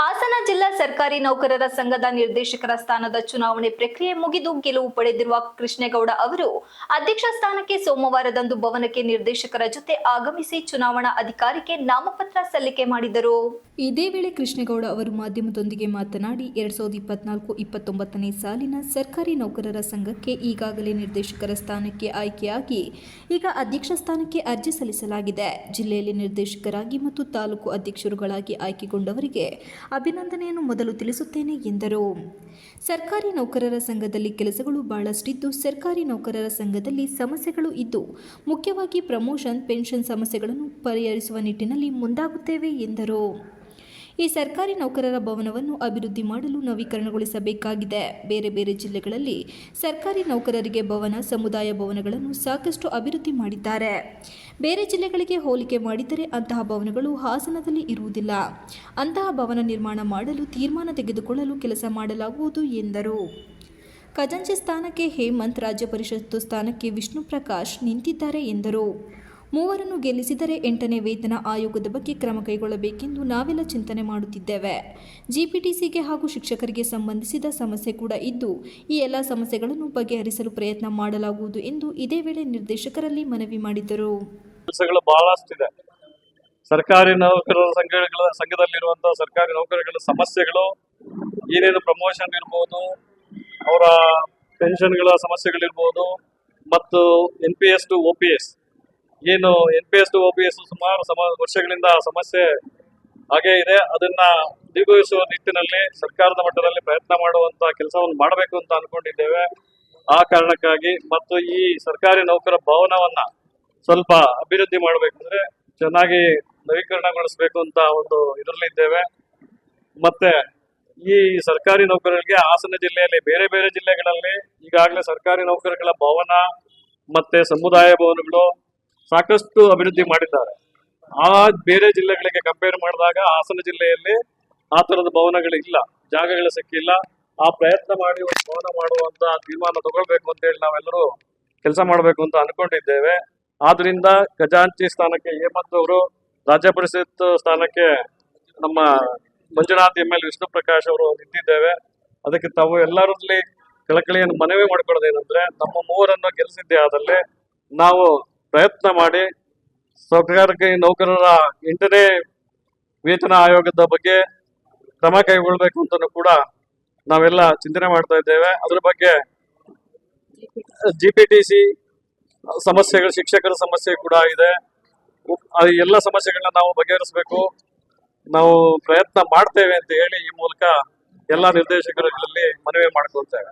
ಸರ್ಕಾರಿ ನೌಕರರ ಸಂಘದ ನಿರ್ದೇಶಕರ ಸ್ಥಾನದ ಚುನಾವಣೆ ಪ್ರಕ್ರಿಯೆ ಮುಗಿದು ಗೆಲುವು ಪಡೆದಿರುವ ಕೃಷ್ಣೇಗೌಡ ಅವರು ಅಧ್ಯಕ್ಷ ಸ್ಥಾನಕ್ಕೆ ಸೋಮವಾರದಂದು ಭವನಕ್ಕೆ ನಿರ್ದೇಶಕರ ಜೊತೆ ಆಗಮಿಸಿ ಚುನಾವಣಾ ಅಧಿಕಾರಿಗೆ ನಾಮಪತ್ರ ಸಲ್ಲಿಕೆ ಮಾಡಿದರು. ಇದೇ ವೇಳೆ ಕೃಷ್ಣೇಗೌಡ ಅವರು ಮಾಧ್ಯಮದೊಂದಿಗೆ ಮಾತನಾಡಿ ಎರಡ್ ಸಾವಿರದ ಇಪ್ಪತ್ನಾಲ್ಕು ಇಪ್ಪತ್ತೊಂಬತ್ತನೇ ಸಾಲಿನ ಸರ್ಕಾರಿ ನೌಕರರ ಸಂಘಕ್ಕೆ ಈಗಾಗಲೇ ನಿರ್ದೇಶಕರ ಸ್ಥಾನಕ್ಕೆ ಆಯ್ಕೆಯಾಗಿ ಈಗ ಅಧ್ಯಕ್ಷ ಸ್ಥಾನಕ್ಕೆ ಅರ್ಜಿ ಸಲ್ಲಿಸಲಾಗಿದೆ. ಜಿಲ್ಲೆಯಲ್ಲಿ ನಿರ್ದೇಶಕರಾಗಿ ಮತ್ತು ತಾಲೂಕು ಅಧ್ಯಕ್ಷರುಗಳಾಗಿ ಆಯ್ಕೆಗೊಂಡವರಿಗೆ ಅಭಿನಂದನೆಯನ್ನು ಮೊದಲು ತಿಳಿಸುತ್ತೇನೆ ಎಂದರು. ಸರ್ಕಾರಿ ನೌಕರರ ಸಂಘದಲ್ಲಿ ಕೆಲಸಗಳು ಬಹಳಷ್ಟಿದ್ದು ಸರ್ಕಾರಿ ನೌಕರರ ಸಂಘದಲ್ಲಿ ಸಮಸ್ಯೆಗಳು ಇದ್ದು ಮುಖ್ಯವಾಗಿ ಪ್ರಮೋಷನ್, ಪೆನ್ಷನ್ ಸಮಸ್ಯೆಗಳನ್ನು ಪರಿಹರಿಸುವ ನಿಟ್ಟಿನಲ್ಲಿ ಮುಂದಾಗುತ್ತೇವೆ ಎಂದರು. ಈ ಸರ್ಕಾರಿ ನೌಕರರ ಭವನವನ್ನು ಅಭಿವೃದ್ಧಿ ಮಾಡಲು ನವೀಕರಣಗೊಳಿಸಬೇಕಾಗಿದೆ. ಬೇರೆ ಬೇರೆ ಜಿಲ್ಲೆಗಳಲ್ಲಿ ಸರ್ಕಾರಿ ನೌಕರರಿಗೆ ಭವನ, ಸಮುದಾಯ ಭವನಗಳನ್ನು ಸಾಕಷ್ಟು ಅಭಿವೃದ್ಧಿ ಮಾಡಿದ್ದಾರೆ. ಬೇರೆ ಜಿಲ್ಲೆಗಳಿಗೆ ಹೋಲಿಕೆ ಮಾಡಿದರೆ ಅಂತಹ ಭವನಗಳು ಹಾಸನದಲ್ಲಿ ಇರುವುದಿಲ್ಲ. ಅಂತಹ ಭವನ ನಿರ್ಮಾಣ ಮಾಡಲು ತೀರ್ಮಾನ ತೆಗೆದುಕೊಳ್ಳಲು ಕೆಲಸ ಮಾಡಲಾಗುವುದು ಎಂದರು. ಖಜಾಂಚಿ ಸ್ಥಾನಕ್ಕೆ ಹೇಮಂತ್ ರಾಜ್ಯ ಪರಿಷತ್ತು ಸ್ಥಾನಕ್ಕೆ ವಿಷ್ಣು ಪ್ರಕಾಶ್ ನಿಂತಿದ್ದಾರೆ ಎಂದರು. ಮೂವರನ್ನು ಗೆಲ್ಲಿಸಿದರೆ ಎಂಟನೇ ವೇತನ ಆಯೋಗದ ಬಗ್ಗೆ ಕ್ರಮ ಕೈಗೊಳ್ಳಬೇಕೆಂದು ನಾವೆಲ್ಲ ಚಿಂತನೆ ಮಾಡುತ್ತಿದ್ದೇವೆ. ಜಿಪಿಟಿಸಿಗೆ ಹಾಗೂ ಶಿಕ್ಷಕರಿಗೆ ಸಂಬಂಧಿಸಿದ ಸಮಸ್ಯೆ ಕೂಡ ಇದ್ದು, ಈ ಎಲ್ಲ ಸಮಸ್ಯೆಗಳನ್ನು ಬಗೆಹರಿಸಲು ಪ್ರಯತ್ನ ಮಾಡಲಾಗುವುದು ಎಂದು ಇದೇ ವೇಳೆ ನಿರ್ದೇಶಕರಲ್ಲಿ ಮನವಿ ಮಾಡಿದರು. ಸರ್ಕಾರಿ ನೌಕರರ ಸಂಘಗಳ ಸಂಘದಲ್ಲಿರುವಂತಹ ಸರ್ಕಾರಿ ನೌಕರಗಳ ಸಮಸ್ಯೆಗಳು, ಏನೇನು ಪ್ರಮೋಷನ್ ಇರ್ಬೋದು, ಅವರ ಪೆನ್ಷನ್ಗಳ ಸಮಸ್ಯೆಗಳಿರ್ಬೋದು, ಮತ್ತು N P S to O P S ಏನು N P S to O P S ಸುಮಾರು ಸಮ, ವರ್ಷಗಳಿಂದ ಸಮಸ್ಯೆ ಹಾಗೇ ಇದೆ. ಅದನ್ನ ದಿಗುಗಿಸುವ ನಿಟ್ಟಿನಲ್ಲಿ ಸರ್ಕಾರದ ಮಟ್ಟದಲ್ಲಿ ಪ್ರಯತ್ನ ಮಾಡುವಂತ ಕೆಲಸವನ್ನು ಮಾಡಬೇಕು ಅಂತ ಅನ್ಕೊಂಡಿದ್ದೇವೆ. ಆ ಕಾರಣಕ್ಕಾಗಿ ಮತ್ತು ಈ ಸರ್ಕಾರಿ ನೌಕರ ಭವನವನ್ನ ಸ್ವಲ್ಪ ಅಭಿವೃದ್ಧಿ ಮಾಡಬೇಕಂದ್ರೆ ಚೆನ್ನಾಗಿ ನವೀಕರಣಗೊಳಿಸಬೇಕು ಅಂತ ಒಂದು ಇದರಲ್ಲಿದ್ದೇವೆ ಮತ್ತೆ ಈ ಸರ್ಕಾರಿ ನೌಕರರಿಗೆ ಹಾಸನ ಜಿಲ್ಲೆಯಲ್ಲಿ ಬೇರೆ ಬೇರೆ ಜಿಲ್ಲೆಗಳಲ್ಲಿ ಈಗಾಗಲೇ ಸರ್ಕಾರಿ ನೌಕರಗಳ ಭವನ ಮತ್ತೆ ಸಮುದಾಯ ಭವನಗಳು ಸಾಕಷ್ಟು ಅಭಿವೃದ್ಧಿ ಮಾಡಿದ್ದಾರೆ. ಆ ಬೇರೆ ಜಿಲ್ಲೆಗಳಿಗೆ ಕಂಪೇರ್ ಮಾಡಿದಾಗ ಹಾಸನ ಜಿಲ್ಲೆಯಲ್ಲಿ ಆ ತರದ ಭವನಗಳು ಇಲ್ಲ ಜಾಗಗಳು ಸಿಕ್ಕಿಲ್ಲ. ಆ ಪ್ರಯತ್ನ ಮಾಡಿ ಒಂದು ಭವನ ಮಾಡುವಂತ ತೀರ್ಮಾನ ತಗೊಳ್ಬೇಕು ಅಂತ ಹೇಳಿ ನಾವೆಲ್ಲರೂ ಕೆಲಸ ಮಾಡಬೇಕು ಅಂತ ಅನ್ಕೊಂಡಿದ್ದೇವೆ. ಆದ್ರಿಂದ ಖಜಾಂಚಿ ಸ್ಥಾನಕ್ಕೆ ಹೇಮಂತ್ ಅವರು, ರಾಜ್ಯ ಪರಿಷತ್ ಸ್ಥಾನಕ್ಕೆ ನಮ್ಮ ಮಂಜುನಾಥ್ ಎಂ ಎಲ್ ವಿಷ್ಣು ಪ್ರಕಾಶ್ ಅವರು ನಿಂತಿದ್ದೇವೆ. ಅದಕ್ಕೆ ತಾವು ಎಲ್ಲರಲ್ಲಿ ಕಳಕಳಿಯನ್ನು ಮನವಿ ಮಾಡ್ಕೊಳ್ಳೋದೇನೆಂದ್ರೆ, ನಮ್ಮ ಮೂವರನ್ನು ಗೆಲ್ಲಿಸಿದ್ದೇ ಆದಲ್ಲಿ ನಾವು ಪ್ರಯತ್ನ ಮಾಡಿ ಸರ್ಕಾರಕ್ಕೆ ನೌಕರರ ಎಂಟನೇ ವೇತನ ಆಯೋಗದ ಬಗ್ಗೆ ಕ್ರಮ ಕೈಗೊಳ್ಬೇಕು ಅಂತಲೂ ಕೂಡ ನಾವೆಲ್ಲ ಚಿಂತನೆ ಮಾಡ್ತಾ ಇದ್ದೇವೆ. ಅದ್ರ ಬಗ್ಗೆ ಜಿ ಪಿ ಟಿ ಸಿ ಸಮಸ್ಯೆಗಳು, ಶಿಕ್ಷಕರ ಸಮಸ್ಯೆ ಕೂಡ ಇದೆ. ಎಲ್ಲ ಸಮಸ್ಯೆಗಳನ್ನ ನಾವು ಬಗೆಹರಿಸಬೇಕು. ನಾವು ಪ್ರಯತ್ನ ಮಾಡ್ತೇವೆ ಅಂತ ಹೇಳಿ ಈ ಮೂಲಕ ಎಲ್ಲ ನಿರ್ದೇಶಕರುಗಳಲ್ಲಿ ಮನವಿ ಮಾಡ್ಕೊಳ್ತೇವೆ.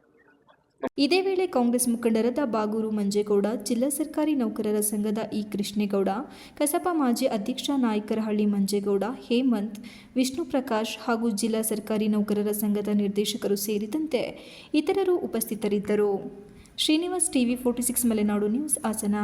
ಇದೇ ವೇಳೆ ಕಾಂಗ್ರೆಸ್ ಮುಖಂಡರಾದ ಬಾಗೂರು ಮಂಜೇಗೌಡ, ಜಿಲ್ಲಾ ಸರ್ಕಾರಿ ನೌಕರರ ಸಂಘದ ಇ. ಕೃಷ್ಣೇಗೌಡ ಕಸಾಪ ಮಾಜಿ ಅಧ್ಯಕ್ಷ ನಾಯಕರಹಳ್ಳಿ ಮಂಜೇಗೌಡ, ಹೇಮಂತ್, ವಿಷ್ಣು ಪ್ರಕಾಶ್ ಹಾಗೂ ಜಿಲ್ಲಾ ಸರ್ಕಾರಿ ನೌಕರರ ಸಂಘದ ನಿರ್ದೇಶಕರು ಸೇರಿದಂತೆ ಇತರರು ಉಪಸ್ಥಿತರಿದ್ದರು. Srinivas TV forty six, Malenadu news, Hassan.